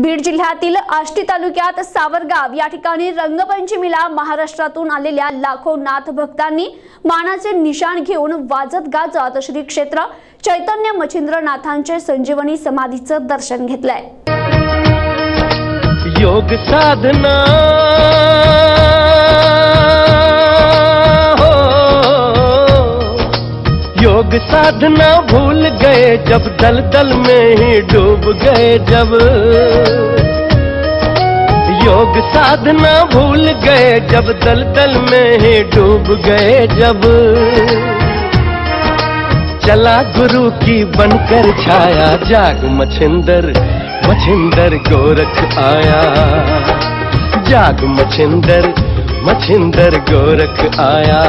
बीड जिल्ह्यातील आष्टी तालुक्यात सावरगाव या ठिकाणी रंगपंचमीला महाराष्ट्रातून आलेल्या लाखो नाथ भक्तांनी मानाचे निशाण घेऊन वाजत गाजत श्री क्षेत्र चैतन्य मच्छिंद्रनाथांचे संजीवनी समाधीचं दर्शन घेतलंय. योग साधना. योग साधना भूल गए जब दल दल में ही डूब गए जब। योग साधना भूल गए जब दल दल में ही डूब गए जब। चला गुरु की बनकर छाया, जाग मछिंदर मछिंदर गोरख आया। जाग मछिंदर मछिंदर गोरख आया।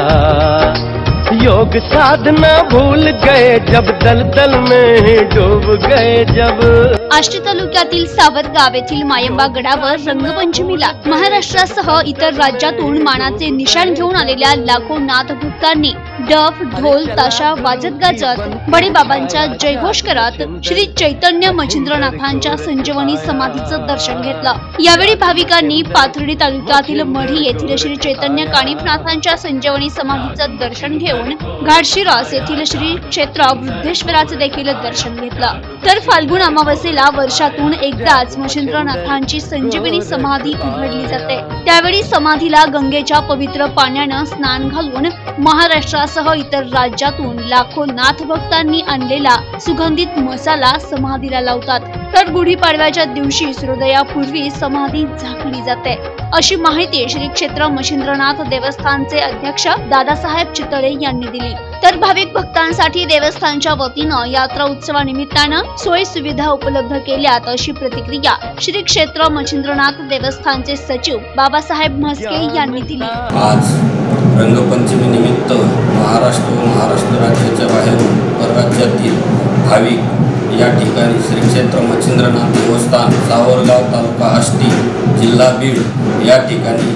योग साधना भूल गए जब दल दल में डूब गए जब। आष्टी तालुक्यातील सावरगाव येथील मायंबा गडावर रंगपंचमीला महाराष्ट्रासह इतर राज्यातून मानाचे निशाण घेऊन आलेल्या लाखो नाथभक्तांनी डफ ढोल ताशा वाजत गाजत बडीबाबांचा जयघोष करत श्री चैतन्य मच्छिंद्रनाथांच्या संजीवनी समाधीचं दर्शन घेतलं. यावेळी भाविकांनी पाथर्डी तालुक्यातील मढी येथील श्री चैतन्य काणीपनाथांच्या संजीवनी समाधीचं दर्शन घेऊन घाटशिरास येथील श्री क्षेत्र वृद्धेश्वराचं देखील दर्शन घेतलं. तर फाल्गुन अमावस्येला वर्षातून एकदाच मशिंद्रनाथांची संजीवनी समाधी उघडली जाते. त्यावेळी समाधीला गंगेच्या पवित्र पाण्यानं स्नान घालून महाराष्ट्रासह इतर राज्यातून लाखो नाथ भक्तांनी आणलेला सुगंधित मसाला समाधीला लावतात. तर गुढीपाडव्याच्या दिवशी सूर्योदयापूर्वी समाधी झाकली जाते. अशी माहिती श्री क्षेत्र मशिंद्रनाथ देवस्थानचे अध्यक्ष दादासाहेब चितळे यांनी दिली. तर भाविक भक्तांसाठी देवस्थानच्या वतीनं यात्रा उत्सवानिमित्तानं सोयी सुविधा उपलब्ध केल्यात अशी प्रतिक्रिया श्री क्षेत्र मच्छिंद्रनाथ देवस्थानचे सचिव बाबासाहेब म्हस्के यांनी दिली. आज रंगपंचमी निमित्त महाराष्ट्र व महाराष्ट्र राज्याच्या बाहेरून परराज्यातील भाविक या ठिकाणी श्री क्षेत्र मच्छिंद्रनाथ देवस्थान सावरगाव तालुका आष्टी जिल्हा बीड या ठिकाणी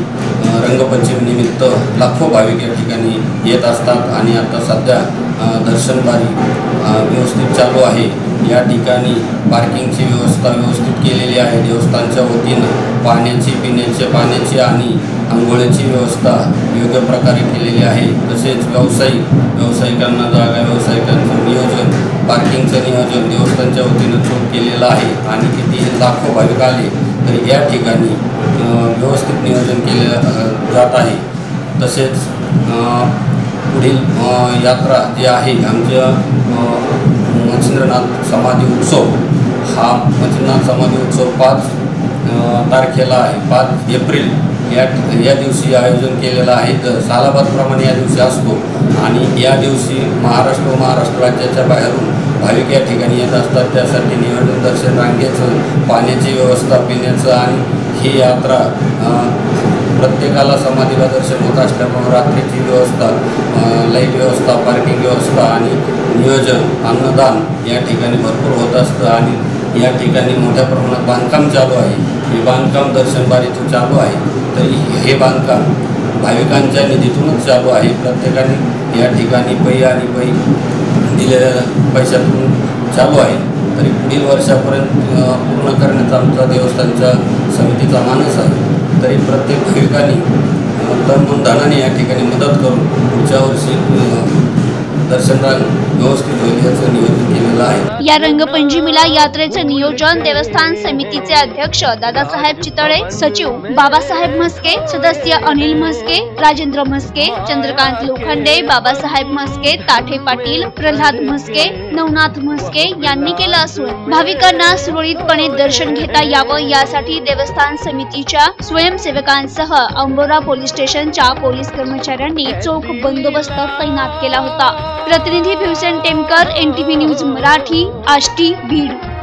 रंगपंचमीनिमित्त लाखो भाविक या ठिकाणी येत असतात आणि आता सध्या दर्शनबारी व्यवस्थित चालू आहे. या ठिकाणी पार्किंगची व्यवस्था व्यवस्थित केलेली आहे. देवस्थानच्या वतीनं पाण्याची पिण्याची पाण्याची आणि आंघोळीची व्यवस्था योग्य प्रकारे केलेली आहे. तसेच व्यावसायिक व्यावसायिकांना जागा व्यावसायिकांचं नियोजन पार्किंगचं नियोजन देवस्थानच्या वतीनं चोख केलेलं आहे. आणि कितीही लाखो भाविक आले तरी या ठिकाणी व्यवस्थित व्यवस्थित नियोजन केले जात आहे. तसेच पुढील यात्रा जी आहे आमच्या मच्छिंद्रनाथ समाधी उत्सव हा मच्छिंद्रनाथ समाधी उत्सव पाच तारखेला आहे. पाच एप्रिल या या दिवशी आयोजन केलेलं आहे. तर सालाबादप्रमाणे या दिवशी असतो आणि या दिवशी महाराष्ट्र महाराष्ट्र राज्याच्या बाहेरून भाविक या ठिकाणी येत असतात. त्यासाठी नियोजन दर्शन रांगेचं पाण्याची व्यवस्था पिण्याचं आणि ही यात्रा प्रत्येकाला समाधीला दर्शन होत. असल्यामुळे रात्रीची व्यवस्था लाइट व्यवस्था पार्किंग व्यवस्था आणि नियोजन अन्नदान या ठिकाणी भरपूर होत असतं. आणि या ठिकाणी मोठ्या प्रमाणात बांधकाम चालू आहे. हे बांधकाम दर्शनबारीतून चालू आहे. तरी हे बांधकाम भाविकांच्या निधीतूनच चालू आहे. प्रत्येकाने या ठिकाणी पै आणि पै दिलेल्या पैशातून चालू आहे. तरी पुढील वर्षापर्यंत पूर्ण करण्याचा आमचा देवस्थानच्या समितीचा मानस आहे. तरी प्रत्येक भाविकांनी अ, या ठिकाणी मदत करून पुढच्या वर्षी दर्शनरांग दर्शन व्यवस्थित होईल याचं नियोजन आहे. या रंगपंचमीला यात्रेचे नियोजन देवस्थान समितीचे अध्यक्ष दादासाहेब चितळे सचिव बाबासाहेब म्हस्के सदस्य अनिल म्हस्के राजेंद्र म्हस्के चंद्रकांत लोखंडे बाबासाहेब म्हस्के ताठे पाटील प्रल्हाद म्हस्के नवनाथ म्हस्के यांनी केलं असून भाविकांना सुरळीतपणे दर्शन घेता यावं यासाठी देवस्थान समितीच्या स्वयंसेवकांसह अंबोरा पोलीस स्टेशनच्या पोलीस कर्मचाऱ्यांनी चोख बंदोबस्त तैनात केला होता. प्रतिनिधी भीवसेन टेमकर एनटीव्ही न्यूज मराठी आष्टी बीड.